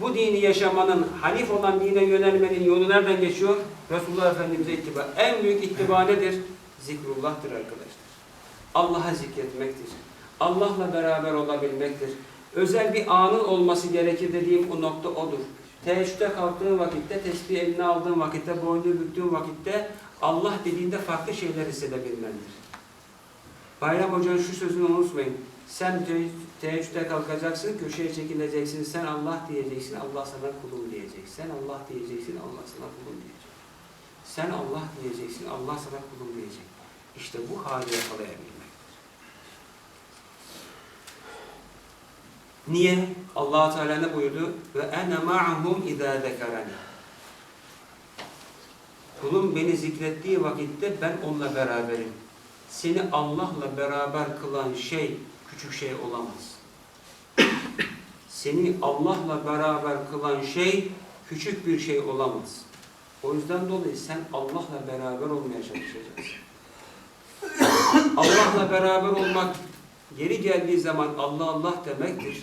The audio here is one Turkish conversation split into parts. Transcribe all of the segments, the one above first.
Bu dini yaşamanın, hanif olan dine yönelmenin yolu nereden geçiyor? Resulullah Efendimiz'e ittiba. En büyük ittiba nedir? Zikrullah'tır arkadaşlar. Allah'a zikretmektir. Allah'la beraber olabilmektir. Özel bir anın olması gerekir dediğim o nokta odur. Teheccüde kalktığın vakitte, tesbih eline aldığın vakitte, boynunu büktüğün vakitte Allah dediğinde farklı şeyler hissedebilmendir. Bayram Hoca'nın şu sözünü unutmayın. Sen te teheccüde kalkacaksın, köşeye çekileceksin, sen Allah diyeceksin, Allah sana kulum diyecek. Sen Allah diyeceksin, Allah sana kulum diyecek. Sen Allah diyeceksin, Allah sana kulum diyecek. İşte bu hali yakalayabilmektir. Niye? allah Teala ne buyurdu? Ve ene ma'hum izâ zekerani. Kulum beni zikrettiği vakitte ben onunla beraberim. Seni Allah'la beraber kılan şey küçük şey olamaz. Seni Allah'la beraber kılan şey küçük bir şey olamaz. O yüzden dolayı sen Allah'la beraber olmaya çalışacaksın. Allah'la beraber olmak yeri geldiği zaman Allah Allah demektir.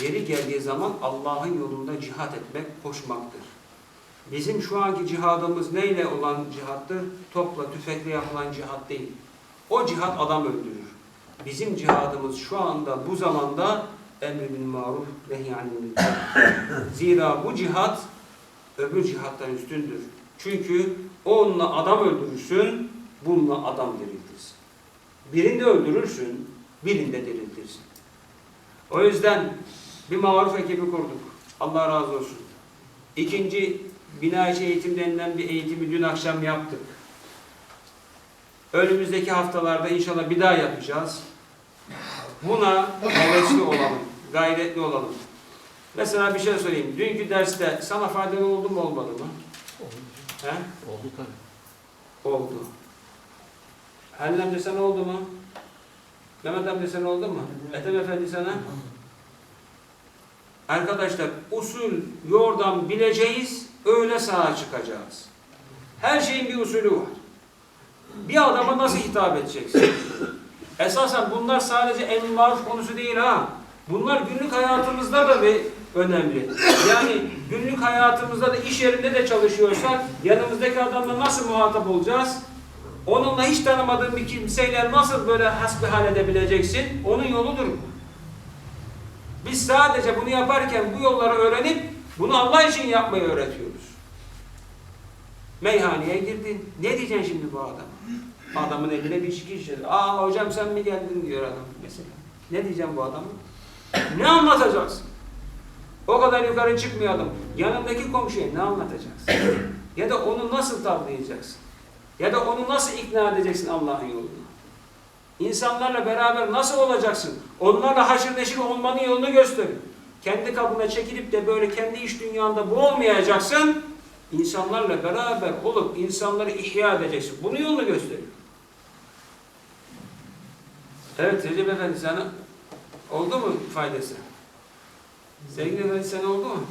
Yeri geldiği zaman Allah'ın yolunda cihat etmek, koşmaktır. Bizim şu anki cihadımız neyle olan cihattır? Topla, tüfekle yapılan cihat değil. O cihat adam öldürür. Bizim cihadımız şu anda, bu zamanda emri bil maruf, nehyanil münker. Zira bu cihat öbür cihattan üstündür. Çünkü onunla adam öldürürsün, bununla adam diriltirsin. Birinde öldürürsün, birinde diriltirsin. O yüzden bir maruf ekibi kurduk. Allah razı olsun. İkinci bina içi eğitim denilen bir eğitimi dün akşam yaptık. Önümüzdeki haftalarda inşallah bir daha yapacağız. Buna hevesli olalım, gayretli olalım. Mesela bir şey söyleyeyim. Dünkü derste sana faydalı oldu mu olmadı mı? He? Oldu tabii. Oldu. Halil amca sana oldu mu? Mehmet amca sana oldu mu? Ethem Efendi sana? Arkadaşlar usul, yordam bileceğiz, öyle sağa çıkacağız. Her şeyin bir usulü var. Bir adama nasıl hitap edeceksin? Esasen bunlar sadece emri maruf konusu değil ha. Bunlar günlük hayatımızda da bir önemli. Yani günlük hayatımızda da iş yerinde de çalışıyorsak yanımızdaki adamla nasıl muhatap olacağız? Onunla hiç tanımadığın bir kimseyle nasıl böyle hasbihal edebileceksin? Onun yoludur. Biz sadece bunu yaparken bu yolları öğrenip bunu Allah için yapmayı öğretiyoruz. Meyhaneye girdin. Ne diyeceksin şimdi bu adam? Adamın eline bir içki şişesi. Aa hocam sen mi geldin diyor adam mesela. Ne diyeceğim bu adama? Ne anlatacaksın? O kadar yukarı çıkmıyor adam. Yanındaki komşuya ne anlatacaksın? ya da onu nasıl tavlayacaksın? Ya da onu nasıl ikna edeceksin Allah'ın yoluna? İnsanlarla beraber nasıl olacaksın? Onlarla haşır neşir olmanın yolunu gösterin. Kendi kabına çekilip de böyle kendi iş dünyanda bu olmayacaksın. İnsanlarla beraber olup insanları ihya edeceksin. Bunun yolunu gösterin. Evet Recep Efendi sana oldu mu faydası? Sevgili Efendi sana oldu mu?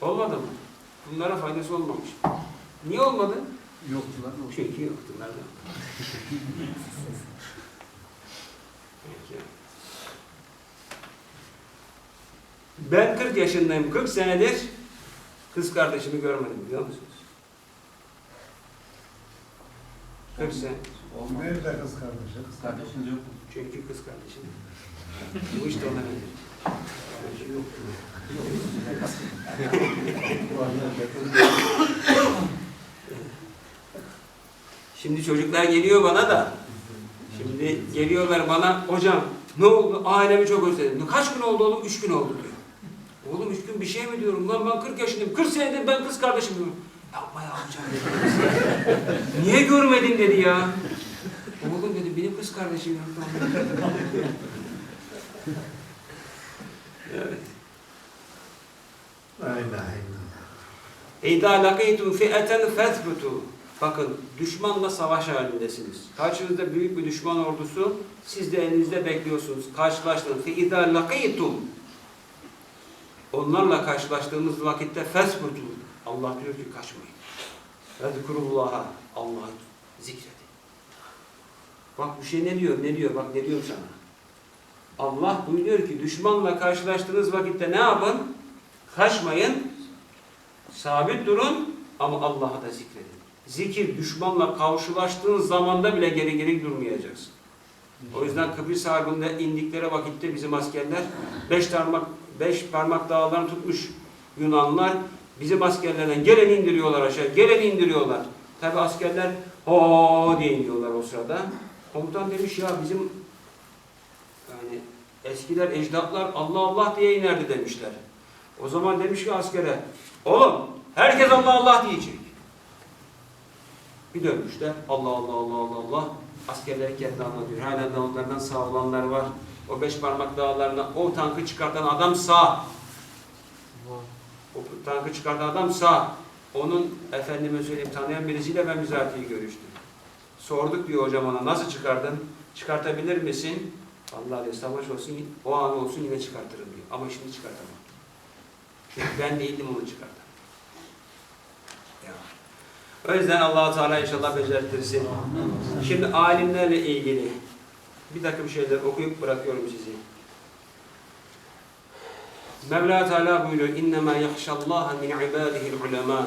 Olmadı mı? Bunlara faydası olmamış. Niye olmadı? Yoktular mı? Çünkü yoktu. Nereden? Peki. Ben 40 yaşındayım. 40 senedir kız kardeşimi görmedim biliyor musunuz? 40 sene. Nerede kız kardeşi? Kız kardeşiniz yok mu? Çünkü kız kardeşim. Bu işte ona nedir? Şimdi çocuklar geliyor bana da. Şimdi geliyorlar bana, hocam ne oldu? Ailemi çok özledim. Kaç gün oldu oğlum? Üç gün oldu diyor. Oğlum üç gün bir şey mi diyorum? Lan ben 40 yaşındayım. 40 senedir ben kız kardeşim diyorum. Yapma ya hocam dedi. Niye görmedin dedi ya. Oğlum dedi benim kız kardeşim yok. evet. İdâ lakîtum fi'eten fethbutu. Bakın düşmanla savaş halindesiniz. Karşınızda büyük bir düşman ordusu. Siz de elinizde bekliyorsunuz. Karşılaştınız. İdâ lakîtum. Onlarla karşılaştığınız vakitte fethbutu. Allah diyor ki kaçmayın. Vezkurullaha. Allah'ı zikredin. Bak bu şey ne diyor? Ne diyor? Bak ne diyorum sana. Allah buyuruyor ki düşmanla karşılaştığınız vakitte ne yapın? Kaçmayın. Sabit durun ama Allah'ı da zikredin. Zikir düşmanla kavşulaştığın zamanda bile geri geri durmayacaksın. O yüzden Kıbrıs Harbi'nde indikleri vakitte bizim askerler beş parmak, beş parmak dağlarını tutmuş Yunanlar bizim askerlerden geleni indiriyorlar aşağı, geleni indiriyorlar. Tabi askerler ho diye iniyorlar o sırada. Komutan demiş ya bizim yani eskiler ecdatlar Allah Allah diye inerdi demişler. O zaman demiş ki askere oğlum herkes Allah Allah diyecek. Bir dönmüşler Allah Allah Allah Allah Allah askerleri kendi anlatıyor. Hala da onlardan sağ olanlar var. O beş parmak dağlarına o tankı çıkartan adam sağ. O tankı çıkartan adam sağ. Onun efendime söyleyeyim tanıyan birisiyle ben bizatihi görüştüm. Sorduk diyor hocam ona nasıl çıkardın? Çıkartabilir misin? Allah diyor savaş olsun o an olsun yine çıkartırım diyor. Ama şimdi çıkartamam. Çünkü ben değildim onu çıkartan. Ya. O yüzden allah Teala inşallah becertirsin. Şimdi alimlerle ilgili bir takım şeyler okuyup bırakıyorum sizi. Mevla Teala buyuruyor İnnemâ yakşallâhe min ibâdihil ulemâ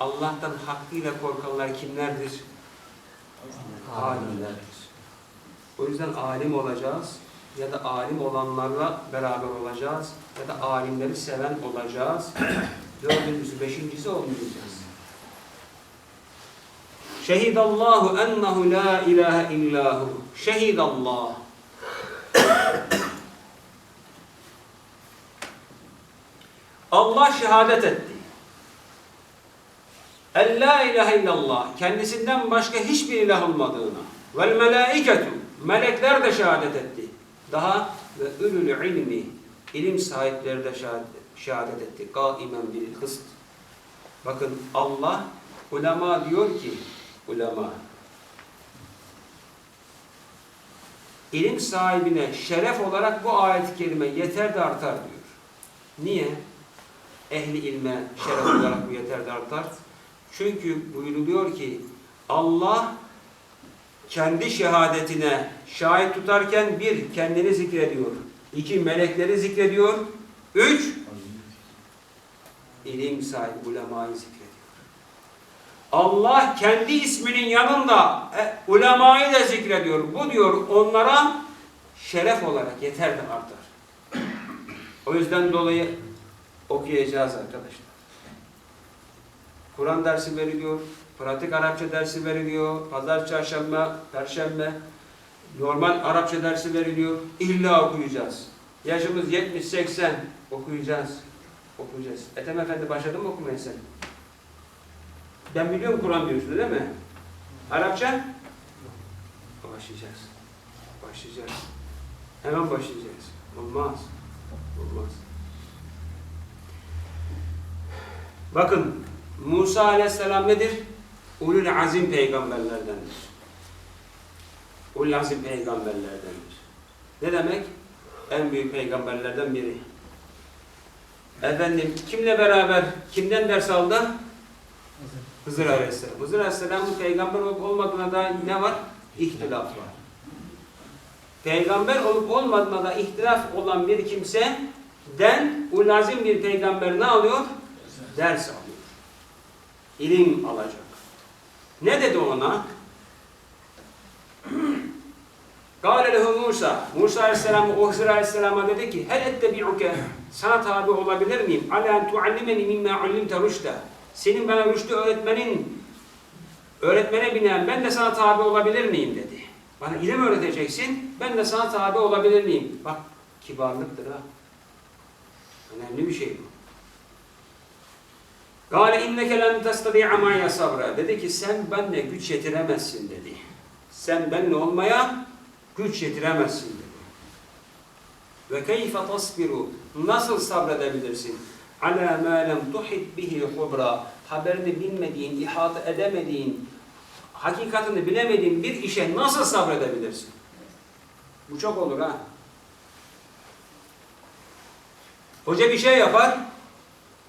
Allah'tan hakkıyla korkanlar kimlerdir? Alimlerdir. O yüzden alim olacağız ya da alim olanlarla beraber olacağız ya da alimleri seven olacağız. Dördüncüsü, beşincisi olmayacağız. Şehidallahu ennehu la ilahe illahu. Şehidallah. Allah şehadet etti. En la ilahe illallah. Kendisinden başka hiçbir ilah olmadığına. Vel melaiketu. Melekler de şehadet etti. Daha ve ülül ilmi. ilim sahipleri de şehadet, etti. Kaimen bil hıst. Bakın Allah ulema diyor ki ulema ilim sahibine şeref olarak bu ayet-i kerime yeter de artar diyor. Niye? Ehli ilme şeref olarak bu yeter de artar. Çünkü buyuruluyor ki Allah kendi şehadetine şahit tutarken bir, kendini zikrediyor. iki melekleri zikrediyor. Üç, ilim sahibi ulemayı zikrediyor. Allah kendi isminin yanında e, ulemayı da zikrediyor. Bu diyor onlara şeref olarak yeter de artar. O yüzden dolayı okuyacağız arkadaşlar. Kur'an dersi veriliyor, pratik Arapça dersi veriliyor, pazar, çarşamba, perşembe, normal Arapça dersi veriliyor. İlla okuyacağız. Yaşımız 70-80 okuyacağız. Okuyacağız. Ethem Efendi başladı mı okumaya sen? Ben biliyorum Kur'an diyorsun değil mi? Arapça? Başlayacağız. Başlayacağız. Hemen başlayacağız. Olmaz. Olmaz. Bakın Musa aleyhisselam nedir? Ulul azim peygamberlerdendir. Ulul azim peygamberlerdendir. Ne demek? En büyük peygamberlerden biri. Efendim kimle beraber, kimden ders aldı? Hızır Aleyhisselam. Hızır Aleyhisselam'ın peygamber olup olmadığına dair ne var? İhtilaf var. Peygamber olup olmadığına da ihtilaf olan bir kimseden ulazim bir peygamber ne alıyor? Ders alıyor. İlim alacak. Ne dedi ona? Kâle lehu Musa. Musa Aleyhisselam o Hızır Aleyhisselam'a dedi ki Hel ettebi'uke sana tabi olabilir miyim? Ala en tuallimeni mimma ullimte rüşte. Senin bana rüştü öğretmenin öğretmene binen ben de sana tabi olabilir miyim dedi. Bana ilim öğreteceksin, ben de sana tabi olabilir miyim? Bak kibarlıktır ha. Önemli bir şey bu. Gale inneke len testadi'a ma'ya sabra. Dedi ki sen benle güç yetiremezsin dedi. Sen benle olmaya güç yetiremezsin dedi. Ve keyfe tasbiru. Nasıl sabredebilirsin? Ala ma lem tuhit bihi hubra. Haberini bilmediğin, ihata edemediğin, hakikatini bilemediğin bir işe nasıl sabredebilirsin? Bu çok olur ha. Hoca bir şey yapar,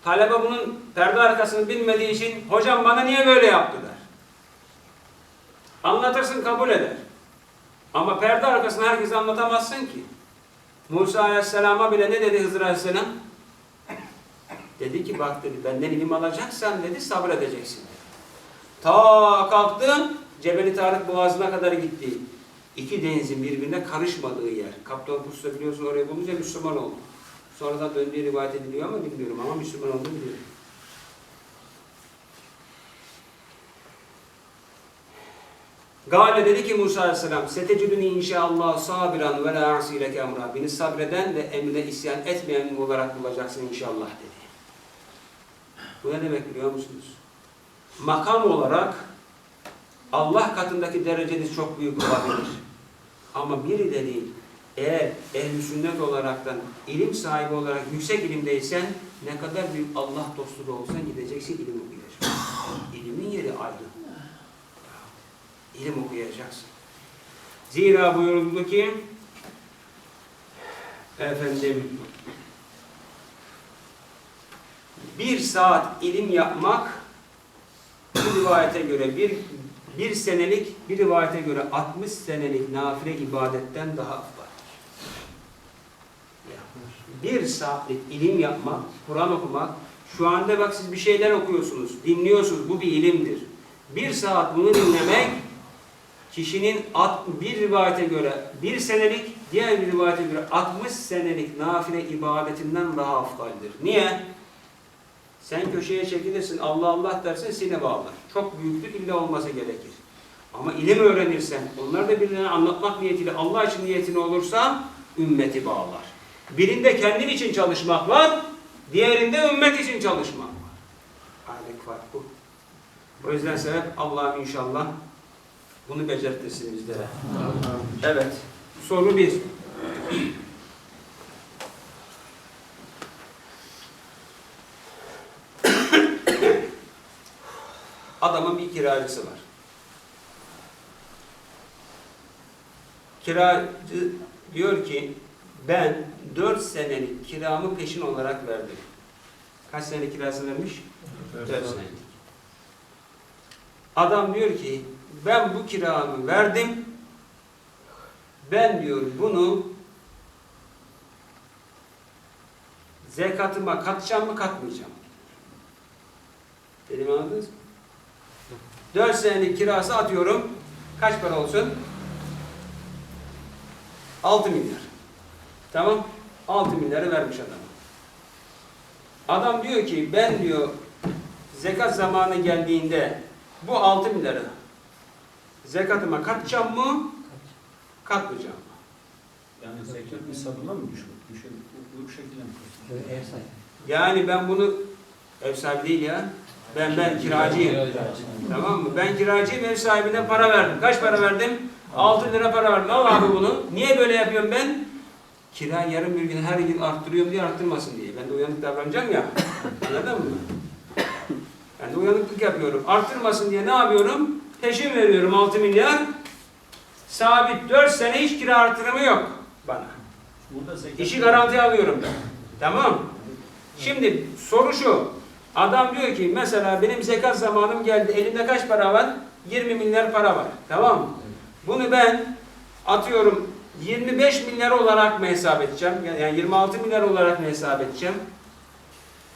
talebe bunun perde arkasını bilmediği için hocam bana niye böyle yaptı der. Anlatırsın kabul eder. Ama perde arkasını herkese anlatamazsın ki. Musa Aleyhisselam'a bile ne dedi Hızır Aleyhisselam? Dedi ki bak dedi benden ilim alacaksan dedi sabredeceksin dedi. Ta kalktı Cebeli Tarık Boğazı'na kadar gitti. İki denizin birbirine karışmadığı yer. Kaptan Pusta biliyorsun oraya bulunca Müslüman oldu. Sonradan döndüğü rivayet ediliyor ama bilmiyorum ama Müslüman olduğunu biliyorum. Gale dedi ki Musa Aleyhisselam, Seteciduni inşallah sabiran ve la asileke emra. Beni sabreden ve emrine isyan etmeyen olarak bulacaksın inşallah dedi. Bu ne demek biliyor musunuz? Makam olarak Allah katındaki dereceniz çok büyük olabilir. Ama birileri eğer ehl sünnet olaraktan ilim sahibi olarak yüksek ilimdeysen ne kadar büyük Allah dostu da olsan gideceksin ilim okuyacaksın. İlimin yeri ayrı. İlim okuyacaksın. Zira buyuruldu ki efendim bir saat ilim yapmak bu rivayete göre bir bir senelik bir rivayete göre 60 senelik nafile ibadetten daha afdaldir. Bir saatlik ilim yapmak, Kur'an okumak, şu anda bak siz bir şeyler okuyorsunuz, dinliyorsunuz, bu bir ilimdir. Bir saat bunu dinlemek, kişinin bir rivayete göre bir senelik, diğer bir rivayete göre 60 senelik nafile ibadetinden daha afdaldir. Niye? Sen köşeye çekilirsin, Allah Allah dersin seni bağlar. Çok büyüklük illa olması gerekir. Ama ilim öğrenirsen, onları da birilerine anlatmak niyetiyle Allah için niyetini olursa ümmeti bağlar. Birinde kendin için çalışmak var, diğerinde ümmet için çalışmak var. Ayrık fark bu. O yüzden sebep Allah'ım inşallah bunu becertirsin bizlere. Evet. Soru bir. Adamın bir kiracısı var. Kiracı diyor ki ben 4 senelik kiramı peşin olarak verdim. Kaç senelik kirası vermiş? 4 senelik. Adam diyor ki ben bu kiramı verdim. Ben diyor bunu zekatıma katacağım mı katmayacağım mı? Dediğimi anladınız mı? 4 senelik kirası atıyorum. Kaç para olsun? 6 milyar. Tamam. 6 milyarı vermiş adam. Adam diyor ki ben diyor zekat zamanı geldiğinde bu 6 milyarı zekatıma katacağım mı? Katmayacağım mı? Yani zekat nisabına mı düşüyor? Düşüyor. Bu, bu şekilde mi? Ev sahibi. Yani ben bunu ev sahibi değil ya. Ben ben kiracıyım. Tamam mı? Ben kiracıyım ev sahibine para verdim. Kaç para verdim? 6 lira para verdim. Al abi bunu. Niye böyle yapıyorum ben? Kira yarım bir gün her yıl arttırıyorum diye arttırmasın diye. Ben de uyanık davranacağım ya. Anladın mı? Ben de uyanıklık yapıyorum. Arttırmasın diye ne yapıyorum? Peşin veriyorum 6 milyar. Sabit 4 sene hiç kira artırımı yok bana. İşi garanti alıyorum ben. Tamam. Şimdi soru şu. Adam diyor ki mesela benim zekat zamanım geldi. Elimde kaç para var? 20 milyar para var. Tamam mı? Bunu ben atıyorum 25 milyar olarak mı hesap edeceğim? Yani 26 milyar olarak mı hesap edeceğim?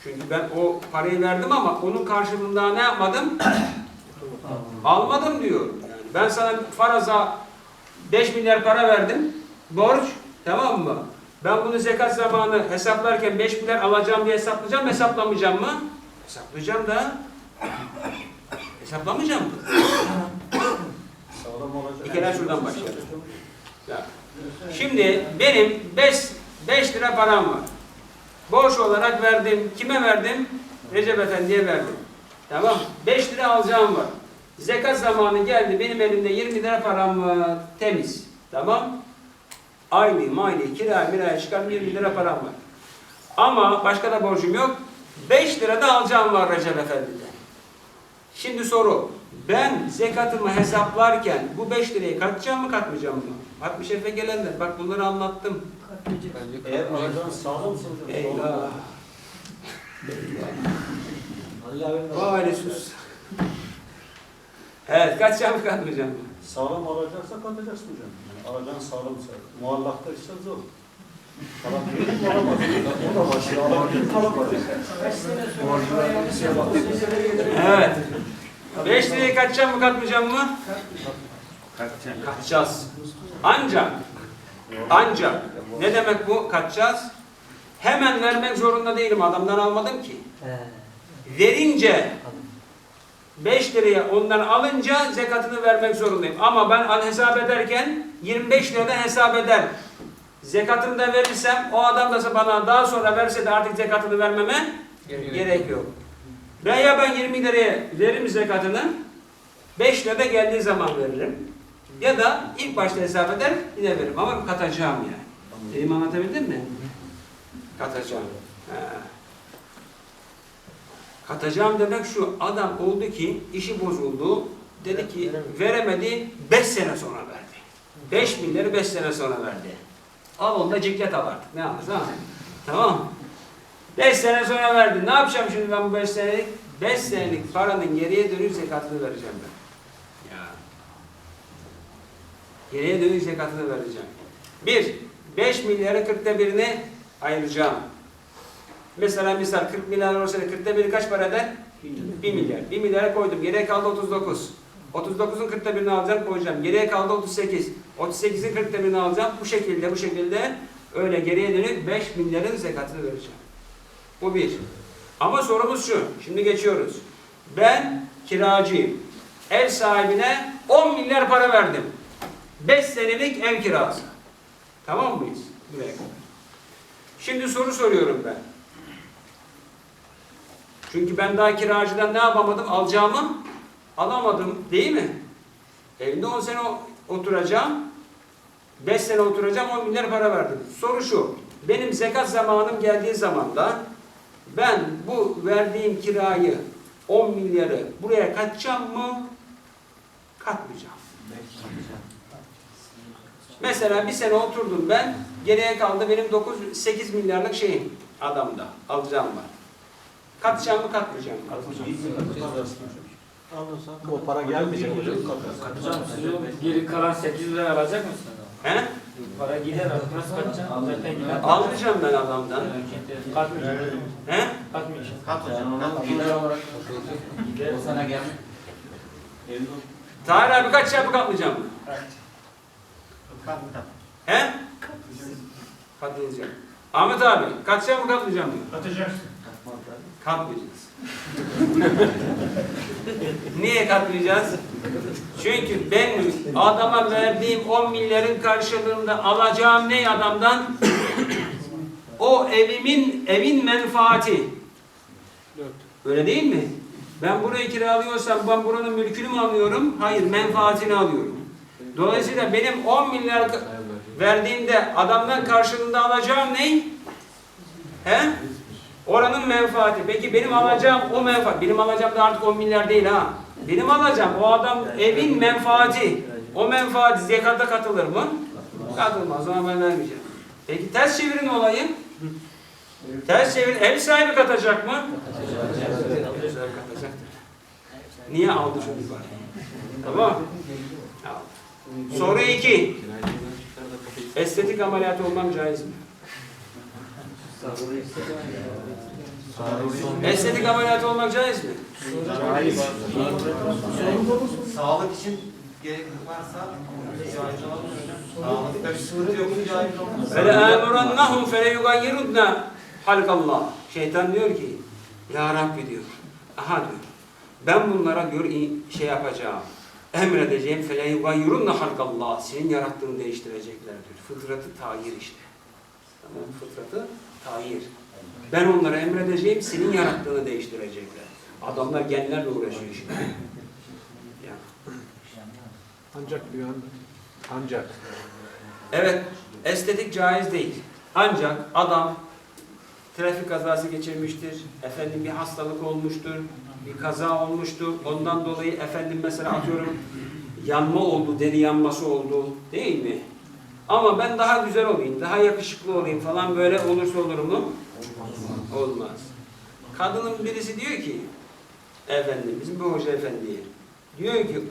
Çünkü ben o parayı verdim ama onun karşılığında ne yapmadım? Almadım diyor. Yani ben sana faraza 5 milyar para verdim. Borç. Tamam mı? Ben bunu zekat zamanı hesaplarken 5 milyar alacağım diye hesaplayacağım hesaplamayacağım mı? Hesaplayacağım da. Hesaplamayacağım mı? Bir kere şuradan başlayalım. Ya. Şimdi benim 5 5 lira param var. Borç olarak verdim. Kime verdim? Recep Efendi'ye verdim. Tamam. 5 lira alacağım var. Zekat zamanı geldi. Benim elimde 20 lira param var. Temiz. Tamam. Aylığı, maylığı, kira, miraya çıkan 20 lira param var. Ama başka da borcum yok. 5 lira da alacağım var Recep Efendi'den. Şimdi soru. Ben zekatımı hesaplarken bu 5 lirayı katacağım mı katmayacağım mı? 60 Şerif'e gelenler. Bak bunları anlattım. Eğer aradan sağlamsa hocam. Eyvah. Vay sus. Evet katacağım mı katmayacağım mı? Sağlam alacaksa katacaksın hocam. Yani aradan sağlamsa. Muallakta ise zor. Evet. 5 liraya kaçacağım mı katmayacağım mı? Kaçacağız. Ancak, ancak ne demek bu kaçacağız? Hemen vermek zorunda değilim adamdan almadım ki. Verince 5 liraya ondan alınca zekatını vermek zorundayım. Ama ben al hesap ederken 25 liradan hesap eder. Zekatını da verirsem o adam da bana daha sonra verse de artık zekatını vermeme gerek yok. Ben ya ben 20 liraya veririm zekatını 5 lira da geldiği zaman veririm. Ya da ilk başta hesap eder yine veririm ama katacağım yani. Dediğimi anlatabildim mi? Katacağım. He. Katacağım demek şu, adam oldu ki işi bozuldu, dedi ki veremedi, 5 sene sonra verdi. 5 milyarı 5 sene sonra verdi. Al onu da ciklet al artık, ne yaparsan. Tamam 5 sene sonra verdi. Ne yapacağım şimdi ben bu 5 senelik? 5 senelik paranın geriye dönüş zekatını vereceğim ben. Ya. Geriye dönüş zekatını vereceğim. 1. 5 milyarı 40'ta birini ayıracağım. Mesela misal 40 milyar olsa 40'ta biri kaç para eder? 1 milyar. 1 milyara koydum. Geriye kaldı 39. 39'un 40'ta birini alacağım koyacağım. Geriye kaldı 38. 38'in 40'ta birini alacağım. Bu şekilde bu şekilde öyle geriye dönük 5 milyarın zekatını vereceğim. Bu bir. Ama sorumuz şu. Şimdi geçiyoruz. Ben kiracıyım. Ev sahibine 10 milyar para verdim. 5 senelik ev kirası. Tamam mıyız? Şimdi soru soruyorum ben. Çünkü ben daha kiracıdan ne yapamadım? Alacağımı alamadım. Değil mi? Evinde 10 sene oturacağım. 5 sene oturacağım 10 milyar para verdim. Soru şu. Benim zekat zamanım geldiği zaman da ben bu verdiğim kirayı 10 milyarı buraya katacağım mı? Katmayacağım. Mesela bir sene oturdum ben, geriye kaldı benim 9 8 milyarlık şeyim adamda, alacağım var. Katacağım mı katmayacağım mı? O para gelmeyecek hocam. O geri kalan 8 lira alacak mısınız? He? Para gider abi nasıl kaçacaksın? Zaten gider. Almayacağım ben adamdan. Katmayacağım. He? Katmayacağım. Kat hocam. Kat gider olarak. O sana gelme. Tahir abi kaçacağım mı katmayacağım mı? Kat kat. He? Katlayacağım. Ahmet abi kaçacağım mı katmayacağım mı? Katmayacağız. Niye katmayacağız? Çünkü ben adama verdiğim 10 milyarın karşılığında alacağım ne adamdan? O evimin evin menfaati. Öyle değil mi? Ben burayı kiralıyorsam ben buranın mülkünü mü alıyorum? Hayır, menfaatini alıyorum. Dolayısıyla benim 10 milyar verdiğimde adamdan karşılığında alacağım ne? He? Oranın menfaati. Peki benim alacağım o menfaat. Benim alacağım da artık 10 milyar değil ha. Benim alacağım o adam evin menfaati. O menfaati zekata katılır mı? Katılmaz. O zaman ben vermeyeceğim. Peki ters çevirin olayı. Ters çevirin. Ev sahibi katacak mı? Niye aldı çünkü parayı? Tamam. Soru 2. Estetik ameliyat olmam caiz mi? Estetik ameliyatı olmak caiz mi? Caiz. Sağlık için gereklilik varsa caiz olamıyor hocam. Sağlıkta bir yok mu caiz olmaz. Halkallah. Şeytan diyor ki Ya Rabbi diyor. Aha diyor. Ben bunlara diyor şey yapacağım emredeceğim fele yugayyurunna halkallah. Senin yarattığını değiştirecekler diyor. Fıtratı tayir işte. Tamam fıtratı tayir. Ben onlara emredeceğim, senin yarattığını değiştirecekler. Adamlar genlerle uğraşıyor şimdi. Ya. Ancak diyor ancak. Evet, estetik caiz değil. Ancak adam trafik kazası geçirmiştir, efendim bir hastalık olmuştur, bir kaza olmuştur. Ondan dolayı efendim mesela atıyorum yanma oldu, deri yanması oldu değil mi? Ama ben daha güzel olayım, daha yakışıklı olayım falan böyle olursa olur mu? Olmaz. Kadının birisi diyor ki, efendim bizim bir hoca efendiye, diyor ki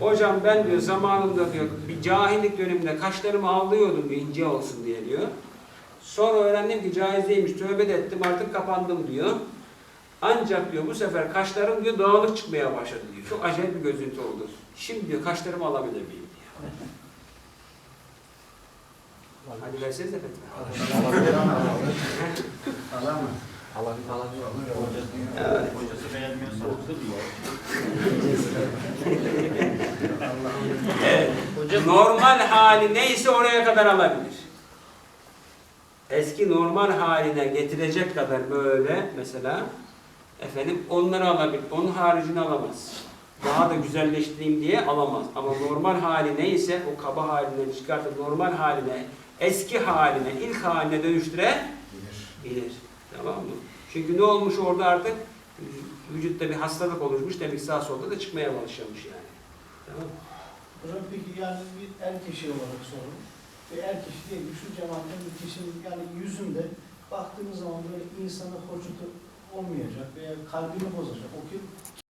Hocam ben diyor zamanında diyor bir cahillik döneminde kaşlarımı avlıyordum bir ince olsun diye diyor. Sonra öğrendim ki caiz değilmiş, tövbe de ettim, artık kapandım diyor. Ancak diyor bu sefer kaşlarım diyor dağılık çıkmaya başladı diyor. Çok acayip bir gözüntü oldu. Şimdi diyor kaşlarımı alabilir miyim diyor. Hadi versenize fetva. Alamaz. Allah bir falan yok. Normal hali neyse oraya kadar alabilir. Eski normal haline getirecek kadar böyle mesela efendim onları alabilir. Onun haricini alamaz. Daha da güzelleştireyim diye alamaz. Ama normal hali neyse o kaba halinden çıkartıp normal haline, eski haline, ilk haline dönüştürebilir. Tamam mı? Çünkü ne olmuş orada artık? Vücutta bir hastalık oluşmuş. Demek sağ solda da çıkmaya başlamış yani. Tamam mı? Hocam peki yani bir er kişi olarak sorun. Ve er kişi değil, şu cemaatten bir kişinin yani yüzünde baktığınız zaman böyle insanı hoşnutu olmayacak veya kalbini bozacak. O